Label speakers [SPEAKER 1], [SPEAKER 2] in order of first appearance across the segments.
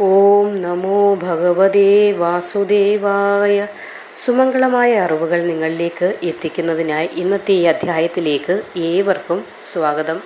[SPEAKER 1] ഓം നമോ ഭഗവതേ വാസുദേവായ. സുമംഗളമായ അറിവുകൾ നിങ്ങളിലേക്ക് എത്തിക്കുന്നതിനായി ഇന്നത്തെ ഈ അധ്യായത്തിലേക്ക് ഏവർക്കും സ്വാഗതം.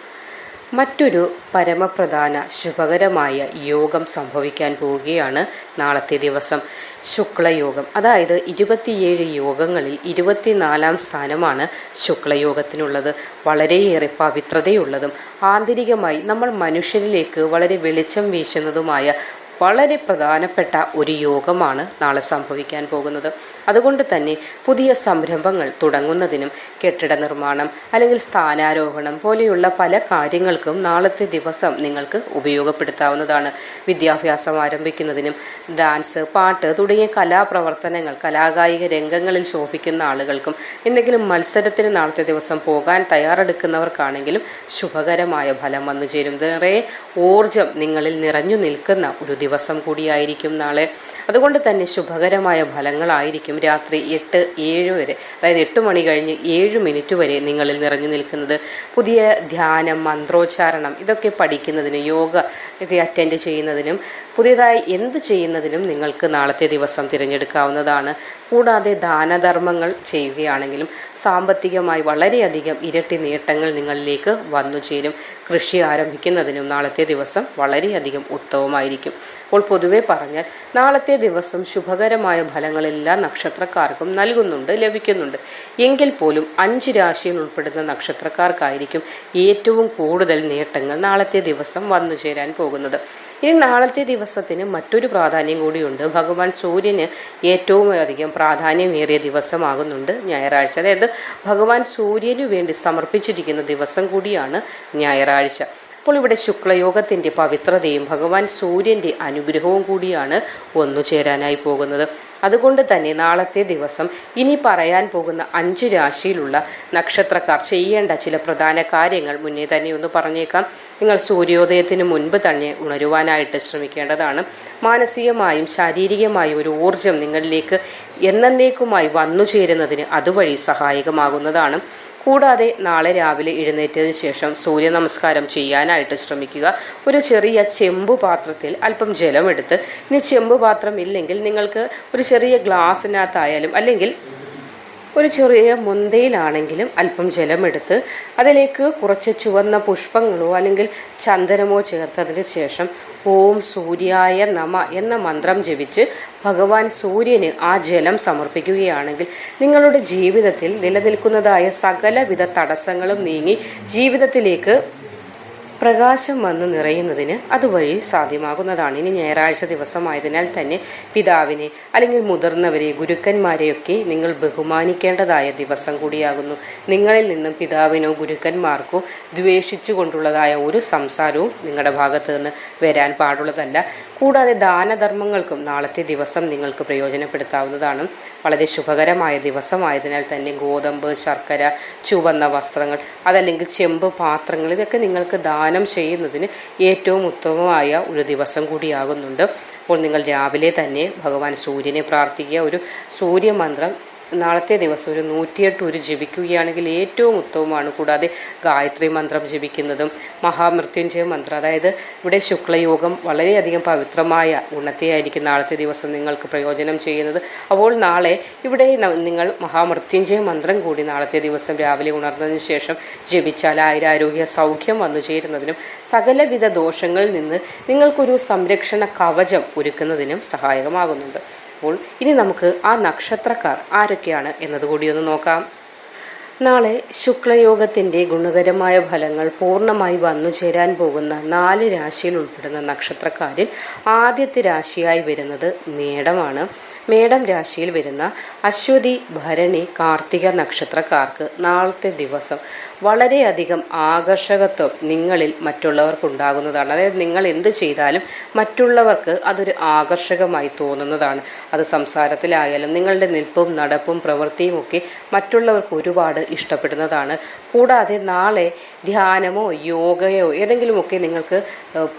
[SPEAKER 1] മറ്റൊരു പരമപ്രധാന ശുഭകരമായ യോഗം സംഭവിക്കാൻ പോവുകയാണ് നാളത്തെ ദിവസം ശുക്ലയോഗം. അതായത് ഇരുപത്തിയേഴ് യോഗങ്ങളിൽ ഇരുപത്തിനാലാം സ്ഥാനമാണ് ശുക്ലയോഗത്തിനുള്ളത്. വളരെയേറെ പവിത്രതയുള്ളതും ആന്തരികമായി നമ്മൾ മനുഷ്യരിലേക്ക് വളരെ വെളിച്ചം വീശുന്നതുമായ വളരെ പ്രധാനപ്പെട്ട ഒരു യോഗമാണ് നാളെ സംഭവിക്കാൻ പോകുന്നത്. അതുകൊണ്ട് തന്നെ പുതിയ സംരംഭങ്ങൾ തുടങ്ങുന്നതിനും കെട്ടിട നിർമ്മാണം അല്ലെങ്കിൽ സ്ഥാനാരോഹണം പോലെയുള്ള പല കാര്യങ്ങൾക്കും നാളത്തെ ദിവസം നിങ്ങൾക്ക് ഉപയോഗപ്പെടുത്താവുന്നതാണ്. വിദ്യാഭ്യാസം ആരംഭിക്കുന്നതിനും ഡാൻസ് പാട്ട് തുടങ്ങിയ കലാപ്രവർത്തനങ്ങൾ കലാകായിക രംഗങ്ങളിൽ ശോഭിക്കുന്ന ആളുകൾക്കും എന്തെങ്കിലും മത്സരത്തിന് നാളത്തെ ദിവസം പോകാൻ തയ്യാറെടുക്കുന്നവർക്കാണെങ്കിലും ശുഭകരമായ ഫലം വന്നു ചേരും നിറയെ ഊർജം നിങ്ങളിൽ നിറഞ്ഞു നിൽക്കുന്ന ഒരു ദിവസം കൂടിയായിരിക്കും നാളെ. അതുകൊണ്ട് തന്നെ ശുഭകരമായ ഫലങ്ങളായിരിക്കും രാത്രി എട്ട് ഏഴ് വരെ അതായത് എട്ട് മണി കഴിഞ്ഞ് ഏഴ് മിനിറ്റ് വരെ നിങ്ങളിൽ നിറഞ്ഞു നിൽക്കുന്നത്. പുതിയ ധ്യാനം മന്ത്രോച്ചാരണം ഇതൊക്കെ പഠിക്കുന്നതിന് യോഗ ഒക്കെ അറ്റൻഡ് ചെയ്യുന്നതിനും പുതിയതായി എന്ത് ചെയ്യുന്നതിനും നിങ്ങൾക്ക് നാളത്തെ ദിവസം തിരഞ്ഞെടുക്കാവുന്നതാണ്. കൂടാതെ ദാനധർമ്മങ്ങൾ ചെയ്യുകയാണെങ്കിലും സാമ്പത്തികമായി വളരെയധികം ഇരട്ടി നേട്ടങ്ങൾ നിങ്ങളിലേക്ക് വന്നു ചേരും. കൃഷി ആരംഭിക്കുന്നതിനും നാളത്തെ ദിവസം വളരെയധികം ഉത്തമമായിരിക്കും. അപ്പോൾ പൊതുവെ പറഞ്ഞാൽ നാളത്തെ ദിവസം ശുഭകരമായ ഫലങ്ങൾ എല്ലാ നക്ഷത്രക്കാർക്കും നൽകുന്നുണ്ട് ലഭിക്കുന്നുണ്ട്. എങ്കിൽ പോലും അഞ്ച് രാശിയിൽ ഉൾപ്പെടുന്ന നക്ഷത്രക്കാർക്കായിരിക്കും ഏറ്റവും കൂടുതൽ നേട്ടങ്ങൾ നാളത്തെ ദിവസം വന്നു ചേരാൻ പോകുന്നത്. ഇനി നാളത്തെ ദിവസത്തിന് മറ്റൊരു പ്രാധാന്യം കൂടിയുണ്ട്. ഭഗവാൻ സൂര്യന് ഏറ്റവും അധികം പ്രാധാന്യമേറിയ ദിവസമാകുന്നുണ്ട് ഞായറാഴ്ച. അതായത് ഭഗവാൻ സൂര്യനു വേണ്ടി സമർപ്പിച്ചിരിക്കുന്ന ദിവസം കൂടിയാണ് ഞായറാഴ്ച. അപ്പോൾ ഇവിടെ ശുക്ലയോഗത്തിന്റെ പവിത്രതയും ഭഗവാൻ സൂര്യന്റെ അനുഗ്രഹവും കൂടിയാണ് ഒന്നു ചേരാനായി പോകുന്നത്. അതുകൊണ്ട് തന്നെ നാളത്തെ ദിവസം ഇനി പറയാൻ പോകുന്ന അഞ്ച് രാശിയിലുള്ള നക്ഷത്രക്കാർ ചെയ്യേണ്ട ചില പ്രധാന കാര്യങ്ങൾ മുന്നേ തന്നെ ഒന്ന് പറഞ്ഞേക്കാം. നിങ്ങൾ സൂര്യോദയത്തിന് മുൻപ് തന്നെ ഉണരുവാനായിട്ട് ശ്രമിക്കേണ്ടതാണ്. മാനസികമായും ശാരീരികമായും ഒരു ഊർജം നിങ്ങളിലേക്ക് എന്നേക്കുമായി വന്നു ചേരുന്നതിന് അതുവഴി സഹായകമാകുന്നതാണ്. കൂടാതെ നാളെ രാവിലെ എഴുന്നേറ്റതിന് ശേഷം സൂര്യ നമസ്കാരം ചെയ്യാനായിട്ട് ശ്രമിക്കുക. ഒരു ചെറിയ ചെമ്പു പാത്രത്തിൽ അല്പം ജലമെടുത്ത് ഇനി ചെമ്പു പാത്രം ഇല്ലെങ്കിൽ നിങ്ങൾക്ക് ഒരു ചെറിയ ഗ്ലാസ്സിനകത്തായാലും അല്ലെങ്കിൽ ഒരു ചെറിയ മുന്തയിലാണെങ്കിലും അല്പം ജലമെടുത്ത് അതിലേക്ക് കുറച്ച് ചുവന്ന പുഷ്പങ്ങളോ അല്ലെങ്കിൽ ചന്ദനമോ ചേർത്തതിന് ശേഷം ഓം സൂര്യായ നമ എന്ന മന്ത്രം ജപിച്ച് ഭഗവാൻ സൂര്യന് ആ ജലം സമർപ്പിക്കുകയാണെങ്കിൽ നിങ്ങളുടെ ജീവിതത്തിൽ നിലനിൽക്കുന്നതായ സകലവിധ തടസ്സങ്ങളും നീങ്ങി ജീവിതത്തിലേക്ക് പ്രകാശം വന്ന് നിറയുന്നതിന് അതുവഴി സാധ്യമാകുന്നതാണ്. ഇനി ഞായറാഴ്ച ദിവസമായതിനാൽ തന്നെ പിതാവിനെ അല്ലെങ്കിൽ മുതിർന്നവരെ ഗുരുക്കന്മാരെയൊക്കെ നിങ്ങൾ ബഹുമാനിക്കേണ്ടതായ ദിവസം കൂടിയാകുന്നു. നിങ്ങളിൽ നിന്നും പിതാവിനോ ഗുരുക്കന്മാർക്കോ ദ്വേഷിച്ചു കൊണ്ടുള്ളതായ ഒരു സംസാരവും നിങ്ങളുടെ ഭാഗത്ത് നിന്ന് വരാൻ പാടുള്ളതല്ല. കൂടാതെ ദാനധർമ്മങ്ങൾക്കും നാളത്തെ ദിവസം നിങ്ങൾക്ക് പ്രയോജനപ്പെടുത്താവുന്നതാണ്. വളരെ ശുഭകരമായ ദിവസമായതിനാൽ തന്നെ ഗോതമ്പ് ശർക്കര ചുവന്ന വസ്ത്രങ്ങൾ അതല്ലെങ്കിൽ ചെമ്പ് പാത്രങ്ങൾ ഇതൊക്കെ നിങ്ങൾക്ക് ദാനം ചെയ്യുന്നതിന് ഏറ്റവും ഉത്തമമായ ഒരു ദിവസം കൂടിയാകുന്നുണ്ട്. അപ്പോൾ നിങ്ങൾ രാവിലെ തന്നെ ഭഗവാൻ സൂര്യനെ പ്രാർത്ഥിക്കുക. ഒരു സൂര്യമന്ത്രം നാളത്തെ ദിവസം ഒരു നൂറ്റിയെട്ട് ഒരു ജപിക്കുകയാണെങ്കിൽ ഏറ്റവും ഉത്തമമാണ്. കൂടാതെ ഗായത്രി മന്ത്രം ജപിക്കുന്നതും മഹാമൃത്യുഞ്ജയ മന്ത്രം. അതായത് ഇവിടെ ശുക്ലയോഗം വളരെയധികം പവിത്രമായ ഗുണത്തെയായിരിക്കും നാളത്തെ ദിവസം നിങ്ങൾക്ക് പ്രയോജനം ചെയ്യുന്നത്. അപ്പോൾ നാളെ ഇവിടെ നിങ്ങൾ മഹാമൃത്യുഞ്ജയ മന്ത്രം കൂടി നാളത്തെ ദിവസം രാവിലെ ഉണർന്നതിന് ശേഷം ജപിച്ചാൽ ആയുരാരോഗ്യ സൗഖ്യം വന്നു ചേരുന്നതിനും സകലവിധ ദോഷങ്ങളിൽ നിന്ന് നിങ്ങൾക്കൊരു സംരക്ഷണ കവചം ഒരുക്കുന്നതിനും സഹായകമാകുന്നുണ്ട്. അപ്പോൾ ഇനി നമുക്ക് ആ നക്ഷത്രക്കാർ ആരൊക്കെയാണ് എന്നതുകൂടി ഒന്ന് നോക്കാം. നാളെ ശുക്ലയോഗത്തിന്റെ ഗുണകരമായ ഫലങ്ങൾ പൂർണമായി വന്നു ചേരാൻ പോകുന്ന നാല് രാശിയിൽ ഉൾപ്പെടുന്ന നക്ഷത്രക്കാരിൽ ആദ്യത്തെ രാശിയായി വരുന്നത് മേടമാണ്. മേടം രാശിയിൽ വരുന്ന അശ്വതി ഭരണി കാർത്തിക നക്ഷത്രക്കാർക്ക് നാളത്തെ ദിവസം വളരെയധികം ആകർഷകത്വം നിങ്ങളിൽ മറ്റുള്ളവർക്കുണ്ടാകുന്നതാണ് അതായത് നിങ്ങൾ എന്ത് ചെയ്താലും മറ്റുള്ളവർക്ക് അതൊരു ആകർഷകമായി തോന്നുന്നതാണ്. അത് സംസാരത്തിലായാലും നിങ്ങളുടെ നിൽപ്പും നടപ്പും പ്രവൃത്തിയും ഒക്കെ മറ്റുള്ളവർക്ക് ഒരുപാട് ഇഷ്ടപ്പെടുന്നതാണ്. കൂടാതെ നാളെ ധ്യാനമോ യോഗയോ ഏതെങ്കിലുമൊക്കെ നിങ്ങൾക്ക്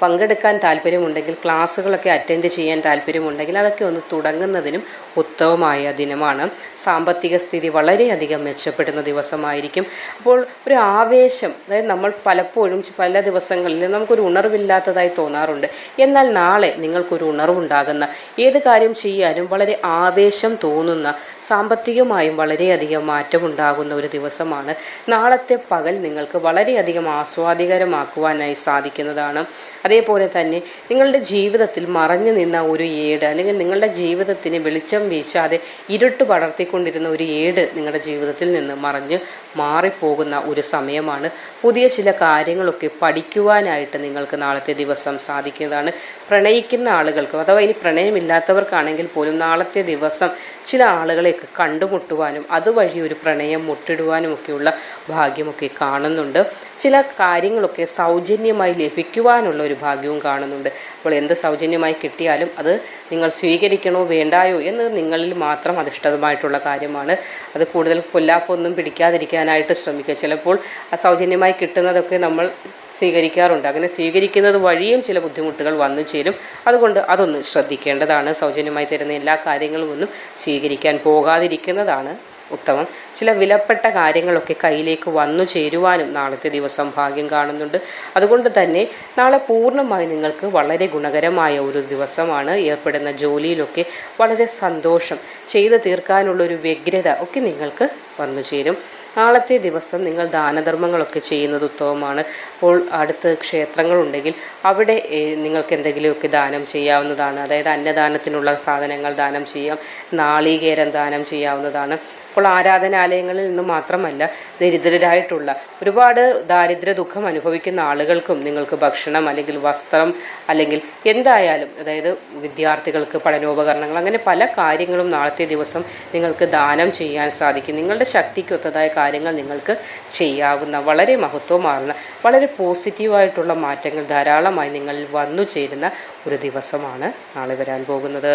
[SPEAKER 1] പങ്കെടുക്കാൻ താല്പര്യമുണ്ടെങ്കിൽ ക്ലാസ്സുകളൊക്കെ അറ്റൻഡ് ചെയ്യാൻ താല്പര്യമുണ്ടെങ്കിൽ അതൊക്കെ ഒന്ന് തുടങ്ങുന്നതിനും ഉത്തമമായ ദിനമാണ്. സാമ്പത്തിക സ്ഥിതി വളരെയധികം മെച്ചപ്പെടുന്ന ദിവസമായിരിക്കും. അപ്പോൾ ഒരു ആവേശം അതായത് നമ്മൾ പലപ്പോഴും പല ദിവസങ്ങളിൽ നമുക്കൊരു ഉണർവില്ലാത്തതായി തോന്നാറുണ്ട്. എന്നാൽ നാളെ നിങ്ങൾക്കൊരു ഉണർവുണ്ടാകുന്ന ഏത് കാര്യം ചെയ്യാനും വളരെ ആവേശം തോന്നുന്ന സാമ്പത്തികമായും വളരെയധികം മാറ്റമുണ്ടാകുന്ന ഒരു ദിവസമാണ്. നാളത്തെ പകൽ നിങ്ങൾക്ക് വളരെയധികം ആസ്വാദികരമാക്കുവാനായി സാധിക്കുന്നതാണ്. അതേപോലെ തന്നെ നിങ്ങളുടെ ജീവിതത്തിൽ മറഞ്ഞു നിന്ന ഒരു ഏട് അല്ലെങ്കിൽ നിങ്ങളുടെ ജീവിതത്തിന് വെളിച്ചം വീശാതെ ഇരുട്ട് പടർത്തിക്കൊണ്ടിരുന്ന ഒരു ഏട് നിങ്ങളുടെ ജീവിതത്തിൽ നിന്ന് മറഞ്ഞ് മാറിപ്പോകുന്ന ഒരു സമയമാണ്. പുതിയ ചില കാര്യങ്ങളൊക്കെ പഠിക്കുവാനായിട്ട് നിങ്ങൾക്ക് നാളത്തെ ദിവസം സാധിക്കുന്നതാണ്. പ്രണയിക്കുന്ന ആളുകൾക്ക് അഥവാ ഇനി പ്രണയമില്ലാത്തവർക്കാണെങ്കിൽ പോലും നാളത്തെ ദിവസം ചില ആളുകളെയൊക്കെ കണ്ടുമുട്ടുവാനും അതുവഴി ഒരു പ്രണയം മുട്ടിടുവാനും ഒക്കെയുള്ള ഭാഗ്യമൊക്കെ കാണുന്നുണ്ട്. ചില കാര്യങ്ങളൊക്കെ സൗജന്യമായി ലഭിക്കുവാനുള്ള ഒരു ഭാഗ്യവും കാണുന്നുണ്ട്. അപ്പോൾ എന്ത് സൗജന്യമായി കിട്ടിയാലും അത് നിങ്ങൾ സ്വീകരിക്കണോ വേണ്ടായോ എന്ന് നിങ്ങളിൽ മാത്രം അധിഷ്ഠിതമായിട്ടുള്ള കാര്യമാണ്. അത് കൂടുതൽ പൊല്ലാപ്പൊന്നും പിടിക്കാതിരിക്കാനായിട്ട് ശ്രമിക്കുക. ചിലപ്പോൾ സൗജന്യമായി കിട്ടുന്നതൊക്കെ നമ്മൾ സ്വീകരിക്കാറുണ്ട്. അങ്ങനെ സ്വീകരിക്കുന്നത് വഴിയും ചില ബുദ്ധിമുട്ടുകൾ വന്നു ചേരും. അതുകൊണ്ട് അതൊന്ന് ശ്രദ്ധിക്കേണ്ടതാണ്. സൗജന്യമായി തരുന്ന എല്ലാ കാര്യങ്ങളും ഒന്നും സ്വീകരിക്കാൻ പോകാതിരിക്കുന്നതാണ് ഉത്തമം. ചില വിലപ്പെട്ട കാര്യങ്ങളൊക്കെ കയ്യിലേക്ക് വന്നു ചേരുവാനും നാളത്തെ ദിവസം ഭാഗ്യം കാണുന്നുണ്ട്. അതുകൊണ്ട് തന്നെ നാളെ പൂർണമായി നിങ്ങൾക്ക് വളരെ ഗുണകരമായ ഒരു ദിവസമാണ് ഏർപ്പെടുന്ന ജോലിയിലൊക്കെ വളരെ സന്തോഷം ചെയ്തു തീർക്കാനുള്ള ഒരു വ്യഗ്രത ഒക്കെ നിങ്ങൾക്ക് വന്നു ചേരും. നാളത്തെ ദിവസം നിങ്ങൾ ദാനധർമ്മങ്ങളൊക്കെ ചെയ്യുന്നത് ഉത്തമമാണ്. അപ്പോൾ അടുത്ത് ക്ഷേത്രങ്ങളുണ്ടെങ്കിൽ അവിടെ നിങ്ങൾക്ക് എന്തെങ്കിലുമൊക്കെ ദാനം ചെയ്യാവുന്നതാണ്. അതായത് അന്നദാനത്തിനുള്ള സാധനങ്ങൾ ദാനം ചെയ്യാം. നാളികേരം ദാനം ചെയ്യാവുന്നതാണ്. അപ്പോൾ ആരാധനാലയങ്ങളിൽ നിന്ന് മാത്രമല്ല ദരിദ്രരായിട്ടുള്ള ഒരുപാട് ദാരിദ്ര്യ ദുഃഖം അനുഭവിക്കുന്ന ആളുകൾക്കും നിങ്ങൾക്ക് ഭക്ഷണം അല്ലെങ്കിൽ വസ്ത്രം അല്ലെങ്കിൽ എന്തായാലും അതായത് വിദ്യാർത്ഥികൾക്ക് പഠനോപകരണങ്ങൾ അങ്ങനെ പല കാര്യങ്ങളും നാളത്തെ ദിവസം നിങ്ങൾക്ക് ദാനം ചെയ്യാൻ സാധിക്കും. നിങ്ങളുടെ ശക്തിക്കൊത്തതായ കാര്യങ്ങൾ നിങ്ങൾക്ക് ചെയ്യാവുന്ന വളരെ മഹത്വമാർന്ന വളരെ പോസിറ്റീവായിട്ടുള്ള മാറ്റങ്ങൾ ധാരാളമായി നിങ്ങളിൽ വന്നു ചേരുന്ന ഒരു ദിവസമാണ് നാളെ വരാൻ പോകുന്നത്.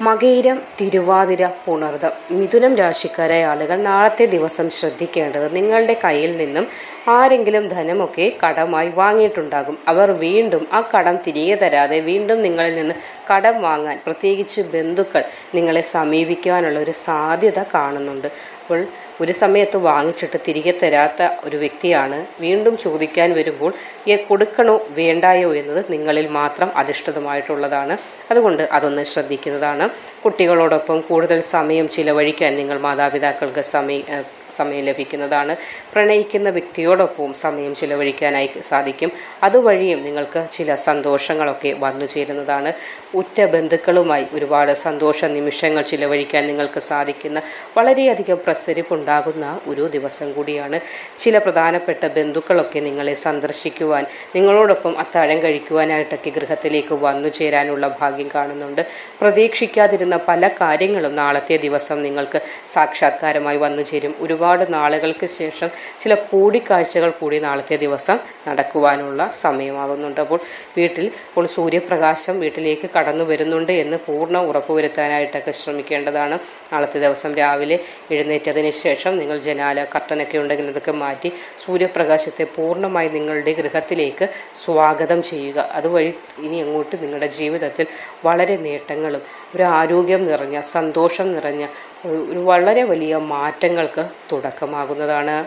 [SPEAKER 1] മകയിരം തിരുവാതിര പുണർതം മിഥുനം രാശിക്കാരായ ആളുകൾ നാളത്തെ ദിവസം ശ്രദ്ധിക്കേണ്ടത് നിങ്ങളുടെ കയ്യിൽ നിന്നും ആരെങ്കിലും ധനമൊക്കെ കടമായി വാങ്ങിയിട്ടുണ്ടാകും. അവർ വീണ്ടും ആ കടം തിരികെ തരാതെ വീണ്ടും നിങ്ങളിൽ നിന്ന് കടം വാങ്ങാൻ പ്രത്യേകിച്ച് ബന്ധുക്കൾ നിങ്ങളെ സമീപിക്കുവാനുള്ള ഒരു സാധ്യത കാണുന്നുണ്ട്. അപ്പോൾ ഒരു സമയത്ത് വാങ്ങിച്ചിട്ട് തിരികെ തരാത്ത ഒരു വ്യക്തിയാണ് വീണ്ടും ചോദിക്കാൻ വരുമ്പോൾ "ഏ, കൊടുക്കണോ? വേണ്ടായോ? എന്നത് നിങ്ങളിൽ മാത്രം അധിഷ്ഠിതമായിട്ടുള്ളതാണ്. അതുകൊണ്ട് അതൊന്ന് ശ്രദ്ധിക്കുന്നതാണ്. കുട്ടികളോടൊപ്പം കൂടുതൽ സമയം ചിലവഴിക്കാൻ നിങ്ങൾ മാതാപിതാക്കൾക്ക് സമയം സമയം ലഭിക്കുന്നതാണ്. പ്രണയിക്കുന്ന വ്യക്തിയോടൊപ്പവും സമയം ചിലവഴിക്കാനായി സാധിക്കും. അതുവഴിയും നിങ്ങൾക്ക് ചില സന്തോഷങ്ങളൊക്കെ വന്നു ചേരുന്നതാണ്. ഉറ്റ ബന്ധുക്കളുമായി ഒരുപാട് സന്തോഷ നിമിഷങ്ങൾ ചിലവഴിക്കാൻ നിങ്ങൾക്ക് സാധിക്കുന്ന വളരെയധികം പ്രസരിപ്പുണ്ടാകുന്ന ഒരു ദിവസം കൂടിയാണ്. ചില പ്രധാനപ്പെട്ട ബന്ധുക്കളൊക്കെ നിങ്ങളെ സന്ദർശിക്കുവാൻ നിങ്ങളോടൊപ്പം അത്താഴം കഴിക്കുവാനായിട്ടൊക്കെ ഗൃഹത്തിലേക്ക് വന്നു ചേരാനുള്ള ഭാഗ്യം കാണുന്നുണ്ട്. പ്രതീക്ഷിക്കാതിരുന്ന പല കാര്യങ്ങളും നാളത്തെ ദിവസം നിങ്ങൾക്ക് സാക്ഷാത്കാരമായി വന്നു ചേരും. ഒരുപാട് നാളുകൾക്ക് ശേഷം ചില കൂടിക്കാഴ്ചകൾ കൂടി നാളത്തെ ദിവസം നടക്കുവാനുള്ള സമയമാകുന്നുണ്ട്. അപ്പോൾ വീട്ടിൽ ഇപ്പോൾ സൂര്യപ്രകാശം വീട്ടിലേക്ക് കടന്നു വരുന്നുണ്ട് എന്ന് പൂർണ ഉറപ്പുവരുത്താനായിട്ടൊക്കെ ശ്രമിക്കേണ്ടതാണ്. നാളത്തെ ദിവസം രാവിലെ എഴുന്നേറ്റതിന് ശേഷം നിങ്ങൾ ജനാല കർട്ടനൊക്കെ ഉണ്ടെങ്കിൽ അതൊക്കെ മാറ്റി സൂര്യപ്രകാശത്തെ പൂർണമായി നിങ്ങളുടെ ഗൃഹത്തിലേക്ക് സ്വാഗതം ചെയ്യുക. അതുവഴി ഇനി അങ്ങോട്ട് നിങ്ങളുടെ ജീവിതത്തിൽ വളരെ നേട്ടങ്ങളും ഒരു ആരോഗ്യം നിറഞ്ഞ സന്തോഷം നിറഞ്ഞ ഒരു വളരെ വലിയ മാറ്റങ്ങൾക്ക് തുടക്കമാകുന്നതാണ്.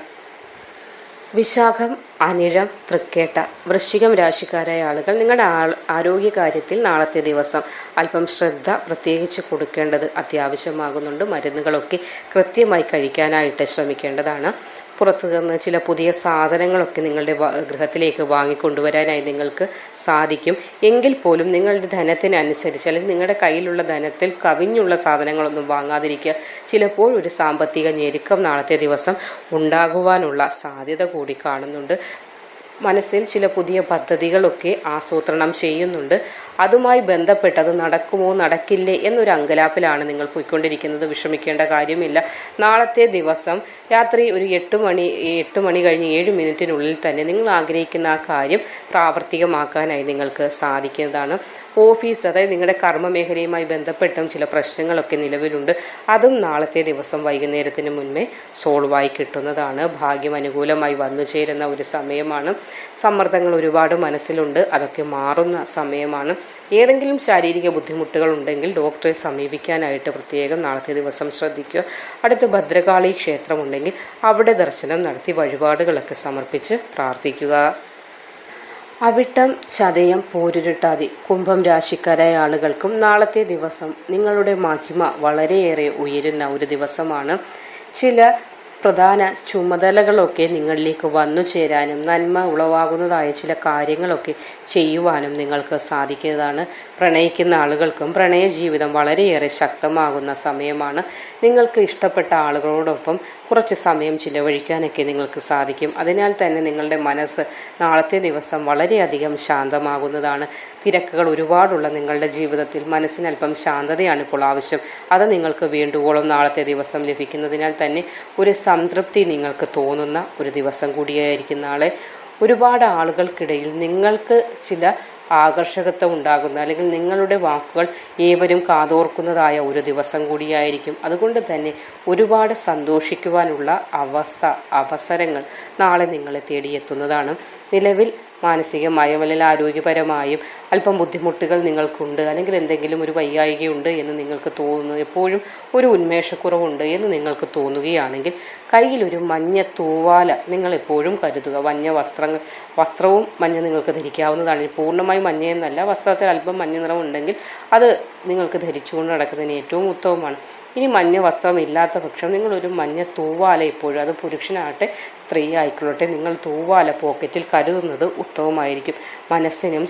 [SPEAKER 1] വിശാഖം അനിഴം തൃക്കേട്ട വൃശ്ചികം രാശിക്കാരായ ആളുകൾ നിങ്ങളുടെ ആ- ആരോഗ്യകാര്യത്തിൽ നാളത്തെ ദിവസം അല്പം ശ്രദ്ധ പ്രത്യേകിച്ച് കൊടുക്കേണ്ടത് അത്യാവശ്യമാകുന്നുണ്ട്. മരുന്നുകളൊക്കെ കൃത്യമായി കഴിക്കാനായിട്ട് ശ്രമിക്കേണ്ടതാണ്. പുറത്തു നിന്ന് ചില പുതിയ സാധനങ്ങളൊക്കെ നിങ്ങളുടെ ഗൃഹത്തിലേക്ക് വാങ്ങിക്കൊണ്ടുവരാനായി നിങ്ങൾക്ക് സാധിക്കും. എങ്കിൽ പോലും നിങ്ങളുടെ ധനത്തിനനുസരിച്ച് അല്ലെങ്കിൽ നിങ്ങളുടെ കയ്യിലുള്ള ധനത്തിൽ കവിഞ്ഞുള്ള സാധനങ്ങളൊന്നും വാങ്ങാതിരിക്കുക. ചിലപ്പോൾ ഒരു സാമ്പത്തിക ഞെരുക്കം നാളത്തെ ദിവസം ഉണ്ടാകുവാനുള്ള സാധ്യത കൂടി കാണുന്നുണ്ട്. മനസ്സിൽ ചില പുതിയ പദ്ധതികളൊക്കെ ആസൂത്രണം ചെയ്യുന്നുണ്ട്. അതുമായി ബന്ധപ്പെട്ടത് നടക്കുമോ നടക്കില്ലേ എന്നൊരു അങ്കലാപ്പിലാണ് നിങ്ങൾ പോയിക്കൊണ്ടിരിക്കുന്നത്. വിഷമിക്കേണ്ട കാര്യമില്ല. നാളത്തെ ദിവസം രാത്രി ഒരു എട്ട് മണി എട്ട് മണി കഴിഞ്ഞ് ഏഴ് മിനിറ്റിനുള്ളിൽ തന്നെ നിങ്ങൾ ആഗ്രഹിക്കുന്ന ആ കാര്യം പ്രാവർത്തികമാക്കാനായി നിങ്ങൾക്ക് സാധിക്കുന്നതാണ്. ഓഫീസ് അതായത് നിങ്ങളുടെ കർമ്മ മേഖലയുമായി ബന്ധപ്പെട്ടും ചില പ്രശ്നങ്ങളൊക്കെ നിലവിലുണ്ട്. അതും നാളത്തെ ദിവസം വൈകുന്നേരത്തിന് മുൻപേ സോൾവായി കിട്ടുന്നതാണ്. ഭാഗ്യം അനുകൂലമായി വന്നു ചേരുന്ന ഒരു സമയമാണ്. സമ്മർദ്ദങ്ങൾ ഒരുപാട് മനസ്സിലുണ്ട്. അതൊക്കെ മാറുന്ന സമയമാണ്. ഏതെങ്കിലും ശാരീരിക ബുദ്ധിമുട്ടുകൾ ഉണ്ടെങ്കിൽ ഡോക്ടറെ സമീപിക്കാനായിട്ട് പ്രത്യേകം നാളത്തെ ദിവസം ശ്രദ്ധിക്കുക. അടുത്ത് ഭദ്രകാളി ക്ഷേത്രമുണ്ടെങ്കിൽ അവിടെ ദർശനം നടത്തി വഴിപാടുകളൊക്കെ സമർപ്പിച്ച് പ്രാർത്ഥിക്കുക. അവിട്ടം ചതയം പോരുരുട്ടാതി കുംഭം രാശിക്കാരായ ആളുകൾക്കും നാളത്തെ ദിവസം നിങ്ങളുടെ മഹിമ വളരെയേറെ ഉയരുന്ന ഒരു ദിവസമാണ്. ചില പ്രധാന ചുമതലകളൊക്കെ നിങ്ങളിലേക്ക് വന്നു ചേരാനും നന്മ ഉളവാകുന്നതായ ചില കാര്യങ്ങളൊക്കെ ചെയ്യുവാനും നിങ്ങൾക്ക് സാധിക്കുന്നതാണ്. പ്രണയിക്കുന്ന ആളുകൾക്കും പ്രണയ ജീവിതം വളരെയേറെ ശക്തമാകുന്ന സമയമാണ്. നിങ്ങൾക്ക് ഇഷ്ടപ്പെട്ട ആളുകളോടൊപ്പം കുറച്ച് സമയം ചിലവഴിക്കാനൊക്കെ നിങ്ങൾക്ക് സാധിക്കും. അതിനാൽ തന്നെ നിങ്ങളുടെ മനസ്സ് നാളത്തെ ദിവസം വളരെയധികം ശാന്തമാകുന്നതാണ്. തിരക്കുകൾ ഒരുപാടുള്ള നിങ്ങളുടെ ജീവിതത്തിൽ മനസ്സിന് അല്പം ശാന്തതയാണ് ഇപ്പോൾ ആവശ്യം. അത് നിങ്ങൾക്ക് വേണ്ടുവോളം നാളത്തെ ദിവസം ലഭിക്കുന്നതിനാൽ തന്നെ ഒരു സംതൃപ്തി നിങ്ങൾക്ക് തോന്നുന്ന ഒരു ദിവസം കൂടിയായിരിക്കും നാളെ. ഒരുപാട് ആളുകൾക്കിടയിൽ നിങ്ങൾക്ക് ചില ആകർഷകത്വം ഉണ്ടാകുന്ന അല്ലെങ്കിൽ നിങ്ങളുടെ വാക്കുകൾ ഏവരും കാതോർക്കുന്നതായ ഒരു ദിവസം കൂടിയായിരിക്കും. അതുകൊണ്ട് തന്നെ ഒരുപാട് സന്തോഷിക്കുവാനുള്ള അവസ്ഥ അവസരങ്ങൾ നാളെ നിങ്ങളെ തേടിയെത്തുന്നതാണ്. നിലവിൽ മാനസികമായും അല്ലെങ്കിൽ ആരോഗ്യപരമായും അല്പം ബുദ്ധിമുട്ടുകൾ നിങ്ങൾക്കുണ്ട് അല്ലെങ്കിൽ എന്തെങ്കിലും ഒരു വയ്യായികയുണ്ട് എന്ന് നിങ്ങൾക്ക് തോന്നുന്നു എപ്പോഴും ഒരു ഉന്മേഷക്കുറവുണ്ട് എന്ന് നിങ്ങൾക്ക് തോന്നുകയാണെങ്കിൽ കയ്യിലൊരു മഞ്ഞ തൂവാല നിങ്ങൾ എപ്പോഴും കരുതുക. മഞ്ഞ വസ്ത്രങ്ങൾ വസ്ത്രവും മഞ്ഞ നിങ്ങൾക്ക് ധരിക്കാവുന്നതാണ്. പൂർണമായും മഞ്ഞയെന്നല്ല വസ്ത്രത്തിൽ അല്പം മഞ്ഞ നിറം ഉണ്ടെങ്കിൽ അത് നിങ്ങൾക്ക് ധരിച്ചുകൊണ്ട് നടക്കുന്നതിന് ഏറ്റവും ഉത്തമമാണ്. ഇനി മഞ്ഞ വസ്ത്രം ഇല്ലാത്ത പക്ഷം നിങ്ങളൊരു മഞ്ഞ തൂവാല ഇപ്പോഴും അത് പുരുഷനാകട്ടെ സ്ത്രീ ആയിക്കൊള്ളട്ടെ നിങ്ങൾ തൂവാല പോക്കറ്റിൽ കരുതുന്നത് ഉത്തമമായിരിക്കും. മനസ്സിനും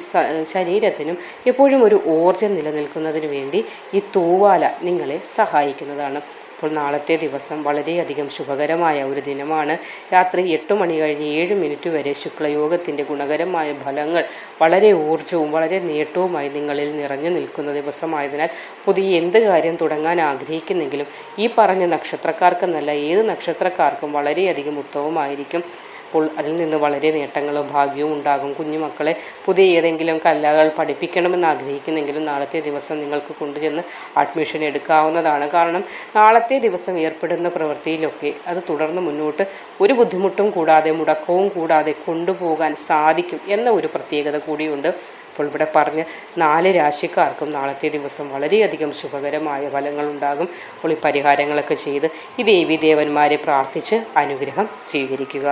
[SPEAKER 1] ശരീരത്തിനും എപ്പോഴും ഒരു ഊർജം നിലനിൽക്കുന്നതിന് വേണ്ടി ഈ തൂവാല നിങ്ങളെ സഹായിക്കുന്നതാണ്. അപ്പോൾ നാളത്തെ ദിവസം വളരെയധികം ശുഭകരമായ ഒരു ദിനമാണ്. രാത്രി എട്ട് മണി കഴിഞ്ഞ് ഏഴ് മിനിറ്റ് വരെ ശുക്ലയോഗത്തിന്റെ ഗുണകരമായ ഫലങ്ങൾ വളരെ ഊർജവും വളരെ നേട്ടവുമായി നിങ്ങളിൽ നിറഞ്ഞു നിൽക്കുന്ന ദിവസമായതിനാൽ പുതിയ എന്ത് കാര്യം തുടങ്ങാൻ ആഗ്രഹിക്കുന്നെങ്കിലും ഈ പറഞ്ഞ നക്ഷത്രക്കാർക്കെന്നല്ല ഏത് നക്ഷത്രക്കാർക്കും വളരെയധികം ഉത്തമമായിരിക്കും. അപ്പോൾ അതിൽ നിന്ന് വളരെ നേട്ടങ്ങളും ഭാഗ്യവും ഉണ്ടാകും. കുഞ്ഞുമക്കളെ പുതിയ ഏതെങ്കിലും കലകൾ പഠിപ്പിക്കണമെന്ന് ആഗ്രഹിക്കുന്നെങ്കിലും നാളത്തെ ദിവസം നിങ്ങൾക്ക് കൊണ്ടുചെന്ന് അഡ്മിഷൻ എടുക്കാവുന്നതാണ്. കാരണം നാളത്തെ ദിവസം ഏർപ്പെടുന്ന പ്രവൃത്തിയിലൊക്കെ അത് തുടർന്ന് മുന്നോട്ട് ഒരു ബുദ്ധിമുട്ടും കൂടാതെ മുടക്കവും കൂടാതെ കൊണ്ടുപോകാൻ സാധിക്കും എന്ന ഒരു പ്രത്യേകത കൂടിയുണ്ട്. അപ്പോൾ ഇവിടെ പറഞ്ഞ് നാല് രാശിക്കാർക്കും നാളത്തെ ദിവസം വളരെയധികം ശുഭകരമായ ഫലങ്ങൾ ഉണ്ടാകും. അപ്പോൾ ഈ പരിഹാരങ്ങളൊക്കെ ചെയ്ത് ഈ ദേവി ദേവന്മാരെ പ്രാർത്ഥിച്ച് അനുഗ്രഹം സ്വീകരിക്കുക.